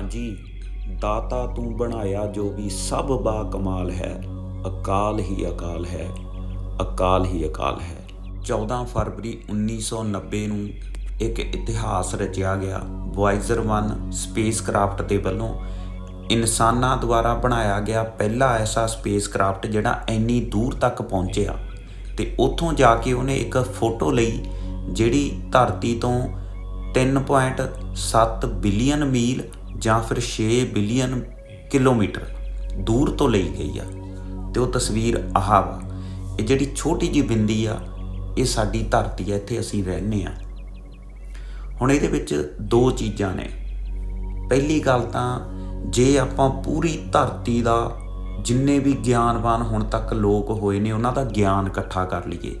ਹਾਂਜੀ, ਦਾਤਾ ਤੂੰ ਬਣਾਇਆ ਜੋ ਵੀ ਸਭ ਬਾ ਕਮਾਲ ਹੈ, ਅਕਾਲ ਹੀ ਅਕਾਲ ਹੈ, ਅਕਾਲ ਹੀ ਅਕਾਲ ਹੈ। 14 ਫਰਵਰੀ 1990 ਨੂੰ ਇੱਕ ਇਤਿਹਾਸ ਰਚਿਆ ਗਿਆ। ਵੋਇਜ਼ਰ 1 ਸਪੇਸਕ੍ਰਾਫਟ ਦੇ ਵੱਲੋਂ ਇਨਸਾਨਾਂ ਦੁਆਰਾ ਬਣਾਇਆ ਗਿਆ ਪਹਿਲਾ ਐਸਾ ਸਪੇਸ ਕਰਾਫਟ ਜਿਹੜਾ ਇੰਨੀ ਦੂਰ ਤੱਕ ਪਹੁੰਚਿਆ ਤੇ ਉੱਥੋਂ ਜਾ ਕੇ ਉਹਨੇ ਇੱਕ ਫੋਟੋ ਲਈ ਜਿਹੜੀ ਧਰਤੀ ਤੋਂ 3.7 ਬਿਲੀਅਨ ਮੀਲ ਜਾਂ ਫਿਰ 6 ਬਿਲੀਅਨ ਕਿਲੋਮੀਟਰ ਦੂਰ ਤੋਂ ਲਈ ਗਈ ਆ। ਤੇ ਉਹ ਤਸਵੀਰ ਆਹ ਵਾ। ਇਹ ਜਿਹੜੀ ਛੋਟੀ ਜੀ ਬਿੰਦੀ ਆ, ਇਹ ਸਾਡੀ ਧਰਤੀ ਆ, ਇੱਥੇ ਅਸੀਂ ਰਹਿੰਦੇ ਆ। ਹੁਣ ਇਹਦੇ ਵਿੱਚ ਦੋ ਚੀਜ਼ਾਂ ਨੇ। ਪਹਿਲੀ ਗੱਲ ਤਾਂ ਜੇ ਆਪਾਂ ਪੂਰੀ ਧਰਤੀ ਦਾ ਜਿੰਨੇ ਵੀ ਗਿਆਨਵਾਨ ਹੁਣ ਤੱਕ ਲੋਕ ਹੋਏ ਨੇ, ਉਹਨਾਂ ਦਾ ਗਿਆਨ ਇਕੱਠਾ ਕਰ ਲਈਏ।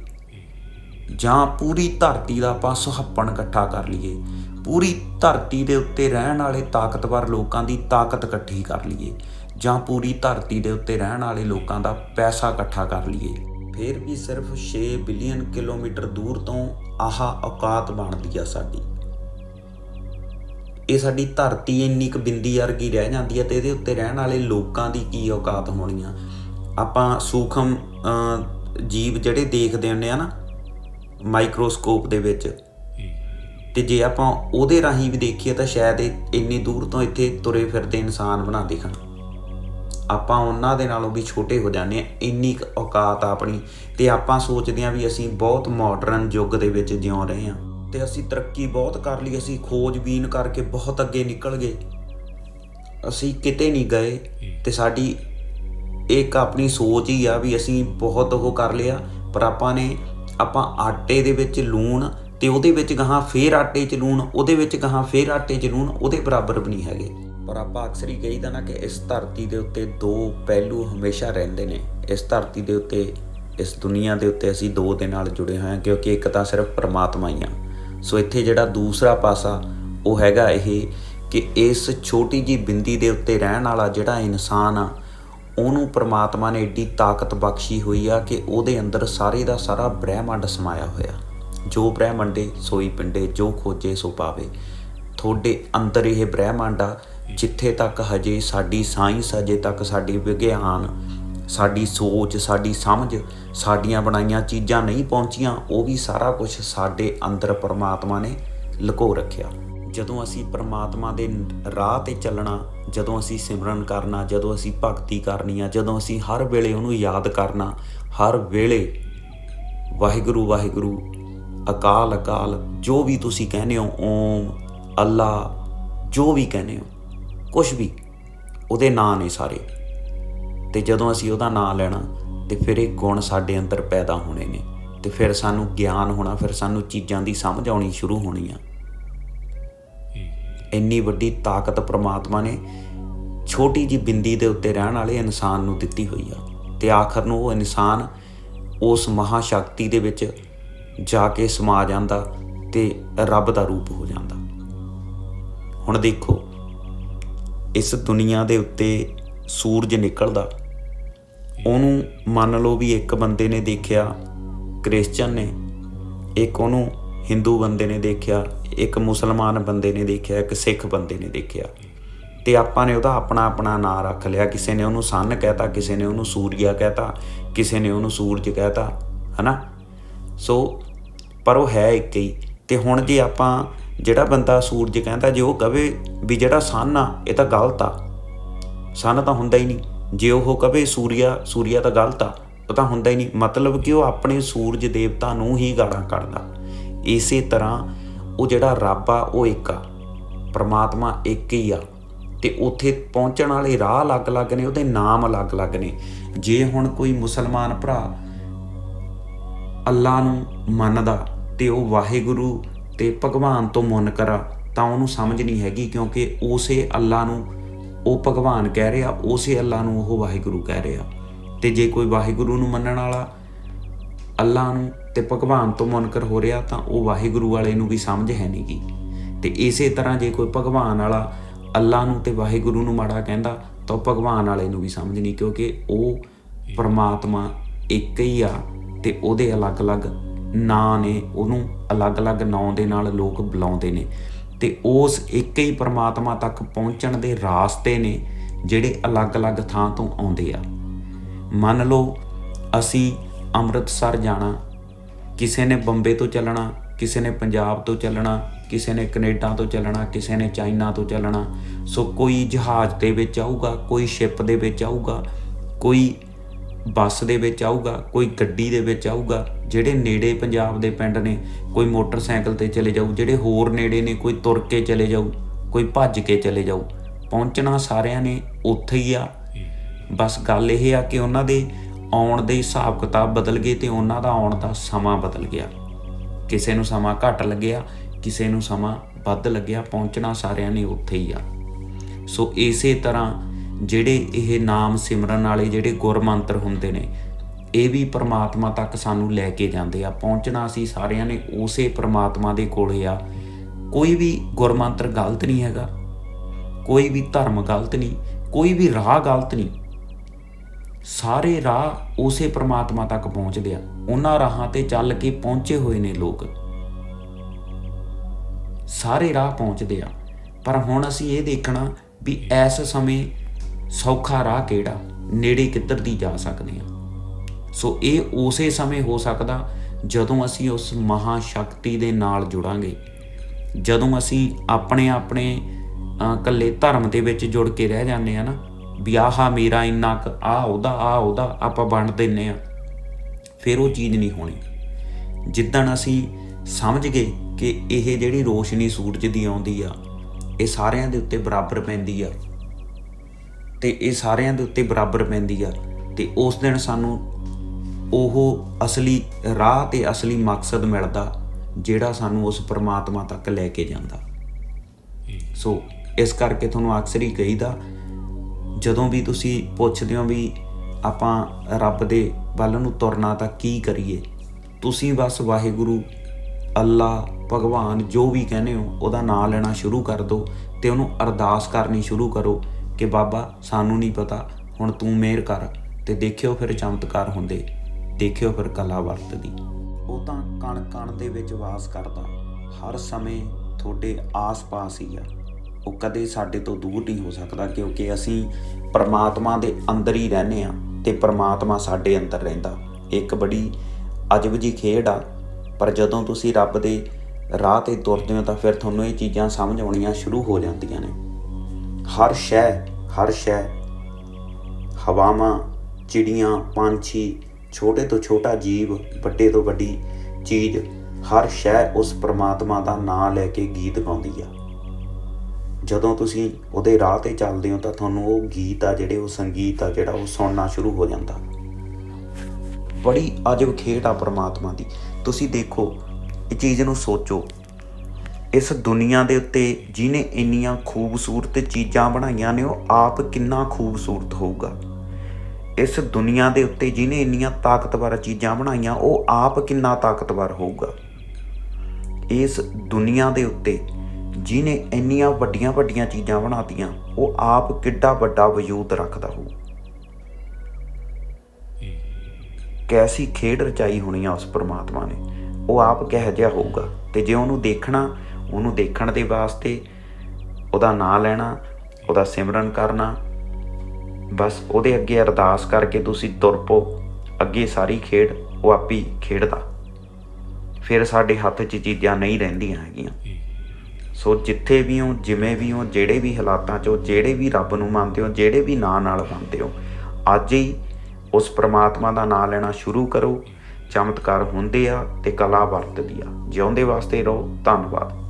ਜਾਂ ਪੂਰੀ ਧਰਤੀ ਦਾ ਆਪਾਂ ਸੁਹੱਪਣ ਇਕੱਠਾ ਕਰ ਲਈਏ। ਪੂਰੀ ਧਰਤੀ ਦੇ ਉੱਤੇ ਰਹਿਣ ਵਾਲੇ ਤਾਕਤਵਰ ਲੋਕਾਂ ਦੀ ਤਾਕਤ ਇਕੱਠੀ ਕਰ ਲਈਏ ਜਾਂ ਪੂਰੀ ਧਰਤੀ ਦੇ ਉੱਤੇ ਰਹਿਣ ਵਾਲੇ ਲੋਕਾਂ ਦਾ ਪੈਸਾ ਇਕੱਠਾ ਕਰ ਲਈਏ। ਫਿਰ ਵੀ ਸਿਰਫ 6 ਬਿਲੀਅਨ ਕਿਲੋਮੀਟਰ ਦੂਰ ਤੋਂ ਆਹ ਔਕਾਤ ਬਣਦੀ ਆ ਸਾਡੀ। ਇਹ ਸਾਡੀ ਧਰਤੀ ਇੰਨੀ ਕੁ ਬਿੰਦੀ ਵਰਗੀ ਰਹਿ ਜਾਂਦੀ ਹੈ ਤੇ ਇਹਦੇ ਉੱਤੇ ਰਹਿਣ ਵਾਲੇ ਲੋਕਾਂ ਦੀ ਕੀ ਔਕਾਤ ਹੋਣੀ ਆ? ਆਪਾਂ ਸੂਖਮ ਜੀਵ ਜਿਹੜੇ ਦੇਖਦੇ ਹੁੰਦੇ ਆ ਨਾ, ਮਾਈਕਰੋਸਕੋਪ ਦੇ ਵਿੱਚ ਤੇ ਜੇ ਆਪਾਂ ਉਹਦੇ ਰਾਹੀਂ ਵੀ ਦੇਖੀਏ ਤਾਂ ਸ਼ਾਇਦ ਇਹ ਇੰਨੀ ਦੂਰ ਤੋਂ ਇੱਥੇ ਤੁਰੇ ਫਿਰਦੇ ਇਨਸਾਨ ਬਣਾ ਦਿਖਣ। ਆਪਾਂ ਉਹਨਾਂ ਦੇ ਨਾਲੋਂ ਵੀ ਛੋਟੇ ਹੋ ਜਾਂਦੇ ਆ ਇੰਨੀ ਕੁ ਔਕਾਤ ਆ ਆਪਣੀ ਤੇ ਆਪਾਂ ਸੋਚਦੇ ਆ ਵੀ ਅਸੀਂ ਬਹੁਤ ਮਾਡਰਨ ਯੁੱਗ ਦੇ ਵਿੱਚ ਜਿਉਂ ਰਹੇ ਆ ਤੇ ਅਸੀਂ ਤਰੱਕੀ ਬਹੁਤ ਕਰ ਲਈ, ਅਸੀਂ ਖੋਜਬੀਨ ਕਰਕੇ ਬਹੁਤ ਅੱਗੇ ਨਿਕਲ ਗਏ। ਅਸੀਂ ਕਿਤੇ ਨਹੀਂ ਗਏ ਤੇ ਸਾਡੀ ਇੱਕ ਆਪਣੀ ਸੋਚ ਹੀ ਆ ਵੀ ਅਸੀਂ ਬਹੁਤ ਉਹ ਕਰ ਲਿਆ, ਪਰ ਆਪਾਂ ਨੇ, ਆਪਾਂ ਆਟੇ ਦੇ ਵਿੱਚ ਲੂਣ ਤੇ ਉਹਦੇ ਵਿੱਚ ਗਾਹਾਂ ਫੇਰ ਆਟੇ 'ਚ ਲੂਣ, ਉਹਦੇ ਵਿੱਚ ਗਾਹਾਂ ਫੇਰ ਆਟੇ 'ਚ ਲੂਣ, ਉਹਦੇ ਬਰਾਬਰ ਵੀ ਨਹੀਂ ਹੈਗੇ। ਪਰ ਆਪਾਂ ਅਕਸਰ ਹੀ ਕਹੀਦਾ ਨਾ ਕਿ ਇਸ ਧਰਤੀ ਦੇ ਉੱਤੇ ਦੋ ਪਹਿਲੂ ਹਮੇਸ਼ਾ ਰਹਿੰਦੇ ਨੇ। ਇਸ ਧਰਤੀ ਦੇ ਉੱਤੇ, ਇਸ ਦੁਨੀਆ ਦੇ ਉੱਤੇ ਅਸੀਂ ਦੋ ਦੇ ਨਾਲ ਜੁੜੇ ਹੋਏ ਹਾਂ, ਕਿਉਂਕਿ ਇੱਕ ਤਾਂ ਸਿਰਫ ਪਰਮਾਤਮਾ ਹੀ ਆ। ਸੋ ਇੱਥੇ ਜਿਹੜਾ ਦੂਸਰਾ ਪਾਸਾ, ਉਹ ਹੈਗਾ ਇਹ ਕਿ ਇਸ ਛੋਟੀ ਜੀ ਬਿੰਦੀ ਦੇ ਉੱਤੇ ਰਹਿਣ ਵਾਲਾ ਜਿਹੜਾ ਇਨਸਾਨ ਆ, ਉਹਨੂੰ ਪ੍ਰਮਾਤਮਾ ਨੇ ਏਡੀ ਤਾਕਤ ਬਖਸ਼ੀ ਹੋਈ ਆ ਕਿ ਉਹਦੇ ਅੰਦਰ ਸਾਰੇ ਦਾ ਸਾਰਾ ਬ੍ਰਹਿਮੰਡ ਸਮਾਇਆ ਹੋਇਆ। ਜੋ ਬ੍ਰਹਿਮੰਡੇ ਸੋਈ ਪਿੰਡੇ, ਜੋ ਖੋਜੇ ਸੋ ਪਾਵੇ। ਤੁਹਾਡੇ ਅੰਦਰ ਇਹ ਬ੍ਰਹਿਮੰਡ ਆ, ਜਿੱਥੇ ਤੱਕ ਹਜੇ ਸਾਡੀ ਸਾਇੰਸ ਹਜੇ ਤੱਕ ਸਾਡੀ ਵਿਗਿਆਨ, ਸਾਡੀ ਸੋਚ, ਸਾਡੀ ਸਮਝ, ਸਾਡੀਆਂ ਬਣਾਈਆਂ ਚੀਜ਼ਾਂ ਨਹੀਂ ਪਹੁੰਚੀਆਂ, ਉਹ ਵੀ ਸਾਰਾ ਕੁਝ ਸਾਡੇ ਅੰਦਰ ਪਰਮਾਤਮਾ ਨੇ ਲੁਕੋ ਰੱਖਿਆ। ਜਦੋਂ ਅਸੀਂ ਪਰਮਾਤਮਾ ਦੇ ਰਾਹ ਤੇ ਚੱਲਣਾ, ਜਦੋਂ ਅਸੀਂ ਸਿਮਰਨ ਕਰਨਾ, ਜਦੋਂ ਅਸੀਂ ਭਗਤੀ ਕਰਨੀ ਆ, ਜਦੋਂ ਅਸੀਂ ਹਰ ਵੇਲੇ ਉਹਨੂੰ ਯਾਦ ਕਰਨਾ, ਹਰ ਵੇਲੇ ਵਾਹਿਗੁਰੂ ਵਾਹਿਗੁਰੂ ਅਕਾਲ ਅਕਾਲ, ਜੋ ਵੀ ਤੁਸੀਂ ਕਹਿੰਦੇ ਹੋ, ਓਮ, ਅੱਲਾ, ਜੋ ਵੀ ਕਹਿੰਦੇ ਹੋ ਕੁਝ ਵੀ, ਉਹਦੇ ਨਾਂ ਨੇ ਸਾਰੇ। ਤੇ ਜਦੋਂ ਅਸੀਂ ਉਹਦਾ ਨਾਂ ਲੈਣਾ, ਤੇ ਫਿਰ ਇਹ ਗੁਣ ਸਾਡੇ ਅੰਦਰ ਪੈਦਾ ਹੋਣੇ ਨੇ। ਤੇ ਫਿਰ ਸਾਨੂੰ ਗਿਆਨ ਹੋਣਾ, ਫਿਰ ਸਾਨੂੰ ਚੀਜ਼ਾਂ ਦੀ ਸਮਝ ਆਉਣੀ ਸ਼ੁਰੂ ਹੋਣੀ ਆ। ਇੰਨੀ ਵੱਡੀ ਤਾਕਤ ਪ੍ਰਮਾਤਮਾ ਨੇ ਛੋਟੀ ਜੀ ਬਿੰਦੀ ਦੇ ਉੱਤੇ ਰਹਿਣ ਵਾਲੇ ਇਨਸਾਨ ਨੂੰ ਦਿੱਤੀ ਹੋਈ ਆ। ਤੇ ਆਖਰ ਨੂੰ ਉਹ ਇਨਸਾਨ ਉਸ ਮਹਾ ਸ਼ਕਤੀ ਦੇ ਵਿੱਚ ਜਾ ਕੇ ਸਮਾ ਜਾਂਦਾ ਤੇ ਰੱਬ ਦਾ ਰੂਪ ਹੋ ਜਾਂਦਾ। ਹੁਣ ਦੇਖੋ, ਇਸ ਦੁਨੀਆ ਦੇ ਉੱਤੇ ਸੂਰਜ ਨਿਕਲਦਾ। ਉਹਨੂੰ ਮੰਨ ਲਓ ਵੀ ਇੱਕ ਬੰਦੇ ਨੇ ਦੇਖਿਆ ਕ੍ਰਿਸਚੀਅਨ ਨੇ। ਇੱਕ ਉਹਨੂੰ ਹਿੰਦੂ ਬੰਦੇ ਨੇ ਦੇਖਿਆ, ਇੱਕ ਮੁਸਲਮਾਨ ਬੰਦੇ ਨੇ ਦੇਖਿਆ, ਇੱਕ ਸਿੱਖ ਬੰਦੇ ਨੇ ਦੇਖਿਆ। ਤੇ ਆਪਾਂ ਨੇ ਉਹਦਾ ਆਪਣਾ ਆਪਣਾ ਨਾਂ ਰੱਖ ਲਿਆ। ਕਿਸੇ ਨੇ ਉਹਨੂੰ ਸੰਨ ਕਹਿਤਾ, ਕਿਸੇ ਨੇ ਉਹਨੂੰ ਸੂਰਯਾ ਕਹਿਤਾ, ਕਿਸੇ ਨੇ ਉਹਨੂੰ ਸੂਰਜ ਕਹਿਤਾ, ਹਨਾ? ਸੋ ਪਰ ਉਹ ਹੈ ਇੱਕ ਹੀ। ਤੇ ਹੁਣ ਜੇ ਆਪਾਂ ਜਿਹੜਾ ਬੰਦਾ ਸੂਰਜ ਕਹਿੰਦਾ, ਜੇ ਉਹ ਕਵੇ ਵੀ ਜਿਹੜਾ ਸਨ ਆ, ਇਹ ਤਾਂ ਗਲਤ ਆ। ਸਨ ਤਾਂ ਹੁੰਦਾ ਹੀ ਨਹੀਂ। ਜੇ ਉਹ ਕਵੇ ਸੂਰਿਆ ਸੂਰਿਆ ਤਾਂ ਗਲਤ ਆ, ਉਹ ਤਾਂ ਹੁੰਦਾ ਹੀ ਨਹੀਂ। ਮਤਲਬ ਕਿ ਉਹ ਆਪਣੇ ਸੂਰਜ ਦੇਵਤਾ ਨੂੰ ਹੀ ਗਾਲਾਂ ਕੱਢਦਾ। ਇਸੇ ਤਰ੍ਹਾਂ ਉਹ ਜਿਹੜਾ ਰੱਬ ਆ, ਉਹ ਇੱਕ ਆ। ਪਰਮਾਤਮਾ ਇੱਕ ਹੀ ਆ। ਤੇ ਉੱਥੇ ਪਹੁੰਚਣ ਵਾਲੇ ਰਾਹ ਅਲੱਗ-ਅਲੱਗ ਨੇ, ਉਹਦੇ ਨਾਮ ਅਲੱਗ-ਅਲੱਗ ਨੇ। ਜੇ ਹੁਣ ਕੋਈ ਮੁਸਲਮਾਨ ਭਰਾ ਅੱਲਾ ਨੂੰ ਮੰਨਦਾ ਤੇ ਉਹ ਵਾਹਿਗੁਰੂ ਤੇ ਭਗਵਾਨ ਤੋਂ ਮੁਨਕਰਾ ਤਾਂ ਉਹਨੂੰ ਸਮਝ ਨਹੀਂ ਹੈਗੀ ਕਿਉਂਕਿ ਉਸੇ ਅੱਲਾ ਨੂੰ ਉਹ ਭਗਵਾਨ ਕਹਿ ਰਿਹਾ, ਉਸੇ ਅੱਲਾ ਨੂੰ ਉਹ ਵਾਹਿਗੁਰੂ ਕਹਿ ਰਿਹਾ। ਤੇ ਜੇ ਕੋਈ ਵਾਹਿਗੁਰੂ ਨੂੰ ਮੰਨਣ ਵਾਲਾ ਅੱਲਾ ਨੂੰ ਤੇ ਭਗਵਾਨ ਤੋਂ ਮੁਨਕਰ ਹੋ ਰਿਹਾ, ਤਾਂ ਉਹ ਵਾਹਿਗੁਰੂ ਵਾਲੇ ਨੂੰ ਵੀ ਸਮਝ ਹੈ ਨਹੀਂ ਨਹੀਂਗੀ ਤੇ ਇਸੇ ਤਰ੍ਹਾਂ ਜੇ ਕੋਈ ਭਗਵਾਨ ਵਾਲਾ ਅੱਲਾ ਨੂੰ ਤੇ ਵਾਹਿਗੁਰੂ ਨੂੰ ਮਾੜਾ ਕਹਿੰਦਾ, ਤਾਂ ਉਹ ਭਗਵਾਨ ਵਾਲੇ ਨੂੰ ਵੀ ਸਮਝ ਨਹੀਂ, ਕਿਉਂਕਿ ਉਹ ਪਰਮਾਤਮਾ ਇੱਕ ਹੀ ਆ ਤੇ ਉਹਦੇ ਅਲੱਗ-ਅਲੱਗ ਨਾਂ ਨੇ, ਉਹਨੂੰ ਅਲੱਗ-ਅਲੱਗ ਨਾਂ ਦੇ ਨਾਲ ਲੋਕ ਬੁਲਾਉਂਦੇ ਨੇ ਤੇ ਉਸ ਇੱਕ ਹੀ ਪਰਮਾਤਮਾ ਤੱਕ ਪਹੁੰਚਣ ਦੇ ਰਾਸਤੇ ਨੇ ਜਿਹੜੇ ਅਲੱਗ-ਅਲੱਗ ਥਾਂ ਤੋਂ ਆਉਂਦੇ ਆ। ਮੰਨ ਲਓ, ਅਸੀਂ ਅੰਮ੍ਰਿਤਸਰ ਜਾਣਾ, ਕਿਸੇ ਨੇ ਬੰਬੇ ਤੋਂ ਚੱਲਣਾ, ਕਿਸੇ ਨੇ ਪੰਜਾਬ ਤੋਂ ਚੱਲਣਾ, ਕਿਸੇ ਨੇ ਕੈਨੇਡਾ ਤੋਂ ਚੱਲਣਾ, ਕਿਸੇ ਨੇ ਚਾਈਨਾ ਤੋਂ ਚੱਲਣਾ, ਸੋ ਕੋਈ ਜਹਾਜ਼ ਦੇ ਵਿੱਚ ਆਊਗਾ, ਕੋਈ ਸ਼ਿਪ ਦੇ ਵਿੱਚ ਆਊਗਾ, ਕੋਈ ਬੱਸ ਦੇ ਵਿੱਚ ਆਊਗਾ, ਕੋਈ ਗੱਡੀ ਦੇ ਵਿੱਚ ਆਊਗਾ, ਜਿਹੜੇ ਨੇੜੇ ਪੰਜਾਬ ਦੇ ਪਿੰਡ ਨੇ, ਕੋਈ ਮੋਟਰਸਾਈਕਲ ਤੇ ਚਲੇ ਜਾਊ, ਜਿਹੜੇ ਹੋਰ ਨੇੜੇ ਨੇ, ਕੋਈ ਤੁਰ ਕੇ ਚਲੇ ਜਾਊ, ਕੋਈ ਭੱਜ ਕੇ ਚਲੇ ਜਾਊ, ਪਹੁੰਚਣਾ ਸਾਰਿਆਂ ਨੇ ਉੱਥੇ ਹੀ ਆ। ਬਸ ਗੱਲ ਇਹ ਆ ਕਿ ਉਹਨਾਂ ਦੇ ਆਉਣ ਦੇ ਹਿਸਾਬ ਕਿਤਾਬ ਬਦਲ ਗਏ ਤੇ ਉਹਨਾਂ ਦਾ ਆਉਣ ਦਾ ਸਮਾਂ ਬਦਲ ਗਿਆ। ਕਿਸੇ ਨੂੰ ਸਮਾਂ ਘੱਟ ਲੱਗਿਆ, ਕਿਸੇ ਨੂੰ ਸਮਾਂ ਵੱਧ ਲੱਗਿਆ, ਪਹੁੰਚਣਾ ਸਾਰਿਆਂ ਨੇ ਉੱਥੇ ਹੀ ਆ। ਸੋ ਇਸੇ ਤਰ੍ਹਾਂ ਜਿਹੜੇ ਇਹ ਨਾਮ ਸਿਮਰਨ ਵਾਲੇ ਜਿਹੜੇ ਗੁਰਮੰਤਰ ਹੁੰਦੇ ਨੇ, ਇਹ ਵੀ ਪਰਮਾਤਮਾ ਤੱਕ ਸਾਨੂੰ ਲੈ ਕੇ ਜਾਂਦੇ ਆ। ਪਹੁੰਚਣਾ ਅਸੀਂ ਸਾਰਿਆਂ ਨੇ ਉਸੇ ਪਰਮਾਤਮਾ ਦੇ ਕੋਲੇ ਆ। ਕੋਈ ਵੀ ਗੁਰਮੰਤਰ ਗਲਤ ਨਹੀਂ ਹੈਗਾ। ਕੋਈ ਵੀ ਧਰਮ ਗਲਤ ਨਹੀਂ। ਕੋਈ ਵੀ ਰਾਹ ਗਲਤ ਨਹੀਂ। ਸਾਰੇ ਰਾਹ ਉਸੇ ਪ੍ਰਮਾਤਮਾ ਤੱਕ ਪਹੁੰਚਦੇ ਆ। ਉਹਨਾਂ ਰਾਹਾਂ ਤੇ ਚੱਲ ਕੇ ਪਹੁੰਚੇ ਹੋਏ ਨੇ ਲੋਕ। ਸਾਰੇ ਰਾਹ ਪਹੁੰਚਦੇ ਆ। ਪਰ ਹੁਣ ਅਸੀਂ ਇਹ ਦੇਖਣਾ ਵੀ ਇਸ ਸਮੇਂ ਸੌਖਾ ਰਾਹ ਕਿਹੜਾ? ਨੇੜੇ ਕਿੱਧਰ ਦੀ ਜਾ ਸਕਦੇ ਆ ਸੋ ਇਹ ਉਸੇ ਸਮੇਂ ਹੋ ਸਕਦਾ ਜਦੋਂ ਅਸੀਂ ਉਸ ਮਹਾ ਸ਼ਕਤੀ ਦੇ ਨਾਲ ਜੁੜਾਂਗੇ। ਜਦੋਂ ਅਸੀਂ ਆਪਣੇ ਆਪਣੇ ਅਹ, ਇਕੱਲੇ ਧਰਮ ਦੇ ਵਿੱਚ ਜੁੜ ਕੇ ਰਹਿ ਜਾਂਦੇ ਆ ਨਾ ਵੀ ਆਹ ਮੇਰਾ ਇੰਨਾ ਕੁ ਆ ਉਹਦਾ ਆ ਉਹਦਾ ਆਪਾਂ ਵੰਡ ਦਿੰਨੇ ਆ ਫਿਰ ਉਹ ਚੀਜ਼ ਨਹੀਂ ਹੋਣੀ। ਜਿੱਦਣ ਅਸੀਂ ਸਮਝ ਗਏ ਕਿ ਇਹ ਜਿਹੜੀ ਰੋਸ਼ਨੀ ਸੂਰਜ ਦੀ ਆਉਂਦੀ ਆ ਇਹ ਸਾਰਿਆਂ ਦੇ ਉੱਤੇ ਬਰਾਬਰ ਪੈਂਦੀ ਆ ਤੇ ਇਹ ਸਾਰਿਆਂ ਦੇ ਉੱਤੇ ਬਰਾਬਰ ਪੈਂਦੀ ਆ। ਤੇ ਉਸ ਦਿਨ ਸਾਨੂੰ ਉਹ ਅਸਲੀ ਰਾਹ ਤੇ ਅਸਲੀ ਮਕਸਦ ਮਿਲਦਾ, ਜਿਹੜਾ ਸਾਨੂੰ ਉਸ ਪਰਮਾਤਮਾ ਤੱਕ ਲੈ ਕੇ ਜਾਂਦਾ। ਸੋ, ਇਸ ਕਰਕੇ ਤੁਹਾਨੂੰ ਅਕਸਰ ਹੀ ਕਹੀਦਾ, ਜਦੋਂ ਵੀ ਤੁਸੀਂ ਪੁੱਛਦੇ ਹੋ ਵੀ ਆਪਾਂ ਰੱਬ ਦੇ ਵੱਲ ਨੂੰ ਤੁਰਨਾ ਤਾਂ ਕੀ ਕਰੀਏ, ਤੁਸੀਂ ਬਸ ਵਾਹਿਗੁਰੂ, ਅੱਲਾ, ਭਗਵਾਨ ਜੋ ਵੀ ਕਹਿੰਦੇ ਹੋ, ਉਹਦਾ ਨਾਮ ਲੈਣਾ ਸ਼ੁਰੂ ਕਰ ਦਿਓ ਤੇ ਉਹਨੂੰ ਅਰਦਾਸ ਕਰਨੀ ਸ਼ੁਰੂ ਕਰੋ। ਕਿ ਬਾਬਾ, ਸਾਨੂੰ ਨਹੀਂ ਪਤਾ। ਹੁਣ ਤੂੰ ਮਿਹਰ ਕਰ ਤੇ ਦੇਖਿਓ ਫਿਰ ਚਮਤਕਾਰ ਹੁੰਦੇ। ਦੇਖਿਓ ਫਿਰ ਕਲਾ ਵਰਤਦੀ। ਉਹ ਤਾਂ ਕਣ ਕਣ ਦੇ ਵਿੱਚ ਵਾਸ ਕਰਦਾ। ਹਰ ਸਮੇਂ ਤੁਹਾਡੇ ਆਸ-ਪਾਸ ਹੀ ਆ। ਉਹ ਕਦੇ ਸਾਡੇ ਤੋਂ ਦੂਰ ਨਹੀਂ ਹੋ ਸਕਦਾ ਕਿਉਂਕਿ ਅਸੀਂ ਪਰਮਾਤਮਾ ਦੇ ਅੰਦਰ ਹੀ ਰਹਿੰਦੇ ਆ ਤੇ ਪਰਮਾਤਮਾ ਸਾਡੇ ਅੰਦਰ ਰਹਿੰਦਾ। ਇੱਕ ਬੜੀ ਅਜਬ ਜੀ ਖੇਡ ਆ। ਪਰ ਜਦੋਂ ਤੁਸੀਂ ਰੱਬ ਦੇ ਰਾਹ ਤੇ ਤੁਰਦੇ ਹੋ ਤਾਂ ਫਿਰ ਤੁਹਾਨੂੰ ਇਹ ਚੀਜ਼ਾਂ ਸਮਝ ਆਉਣੀਆਂ ਸ਼ੁਰੂ ਹੋ ਜਾਂਦੀਆਂ ਨੇ। ਹਰ ਸ਼ੈ ਹਰ ਸ਼ੈ ਹਵਾਵਾਂ, ਚਿੜੀਆਂ, ਪੰਛੀ, ਛੋਟੇ ਤੋਂ ਛੋਟਾ ਜੀਵ, ਵੱਡੇ ਤੋਂ ਵੱਡੀ ਚੀਜ਼, ਹਰ ਸ਼ੈ ਉਸ ਪ੍ਰਮਾਤਮਾ ਦਾ ਨਾਮ ਲੈ ਕੇ ਗੀਤ ਗਾਉਂਦੀ ਆ। ਜਦੋਂ ਤੁਸੀਂ ਉਹਦੇ ਰਾਹ ਤੇ ਚੱਲਦੇ ਹੋ ਤਾਂ ਤੁਹਾਨੂੰ ਉਹ ਗੀਤ ਆ ਜਿਹੜੇ, ਉਹ ਸੰਗੀਤ ਆ ਜਿਹੜਾ ਉਹ ਸੁਣਨਾ ਸ਼ੁਰੂ ਹੋ ਜਾਂਦਾ। ਬੜੀ ਅਜਬ ਖੇਡ ਆ ਪ੍ਰਮਾਤਮਾ ਦੀ। ਤੁਸੀਂ ਦੇਖੋ, ਇਹ ਚੀਜ਼ ਨੂੰ ਸੋਚੋ। ਇਸ ਦੁਨੀਆ ਦੇ ਉੱਤੇ ਜਿਹਨੇ ਇੰਨੀਆਂ ਖੂਬਸੂਰਤ ਚੀਜ਼ਾਂ ਬਣਾਈਆਂ ਨੇ, ਉਹ ਆਪ ਕਿੰਨਾ ਖੂਬਸੂਰਤ ਹੋਊਗਾ? ਇਸ ਦੁਨੀਆ ਦੇ ਉੱਤੇ ਜਿਹਨੇ ਇੰਨੀਆਂ ਤਾਕਤਵਰ ਚੀਜ਼ਾਂ ਬਣਾਈਆਂ, ਉਹ ਆਪ ਕਿੰਨਾ ਤਾਕਤਵਰ ਹੋਊਗਾ? ਇਸ ਦੁਨੀਆ ਦੇ ਉੱਤੇ ਜਿਹਨੇ ਇੰਨੀਆਂ ਵੱਡੀਆਂ ਵੱਡੀਆਂ ਚੀਜ਼ਾਂ ਬਣਾਤੀਆਂ, ਉਹ ਆਪ ਕਿੱਡਾ ਵੱਡਾ ਵਜੂਦ ਰੱਖਦਾ ਹੋਊ? ਕੈਸੀ ਖੇਡ ਰਚਾਈ ਹੋਣੀ ਆ ਉਸ ਪਰਮਾਤਮਾ ਨੇ? ਉਹ ਆਪ ਕਿਹੋ ਜਿਹਾ ਹੋਊਗਾ? ਤੇ ਜੇ ਉਹਨੂੰ ਦੇਖਣਾ ਉਹਨੂੰ ਦੇਖਣ ਦੇ ਵਾਸਤੇ, ਉਹਦਾ ਨਾਮ ਲੈਣਾ, ਉਹਦਾ ਸਿਮਰਨ ਕਰਨਾ। ਬਸ ਉਹਦੇ ਅੱਗੇ ਅਰਦਾਸ ਕਰਕੇ ਤੁਸੀਂ ਤੁਰ ਪੋ। ਅੱਗੇ ਸਾਰੀ ਖੇਡ ਉਹ ਆਪੀ ਖੇਡਦਾ। ਫਿਰ ਸਾਡੇ ਹੱਥ 'ਚ ਚੀਜ਼ਾਂ ਨਹੀਂ ਰਹਿੰਦੀਆਂ ਹੈਗੀਆਂ। ਸੋ ਜਿੱਥੇ ਵੀ ਹੋ, ਜਿਵੇਂ ਵੀ ਹੋ, ਜਿਹੜੇ ਵੀ ਹਾਲਾਤਾਂ 'ਚ ਹੋ, ਜਿਹੜੇ ਵੀ ਰੱਬ ਨੂੰ ਮੰਨਦੇ ਹੋ, ਜਿਹੜੇ ਵੀ ਨਾਂ ਨਾਲ ਮੰਨਦੇ ਹੋ, ਅੱਜ ਹੀ ਉਸ ਪ੍ਰਮਾਤਮਾ ਦਾ ਨਾਮ ਲੈਣਾ ਸ਼ੁਰੂ ਕਰੋ। ਚਮਤਕਾਰ ਹੁੰਦੇ ਆ ਤੇ ਕਲਾ ਵਰਤਦੀ ਆ। ਜਿਉਂਦੇ ਵਾਸਤੇ ਰਹੋ। ਧੰਨਵਾਦ।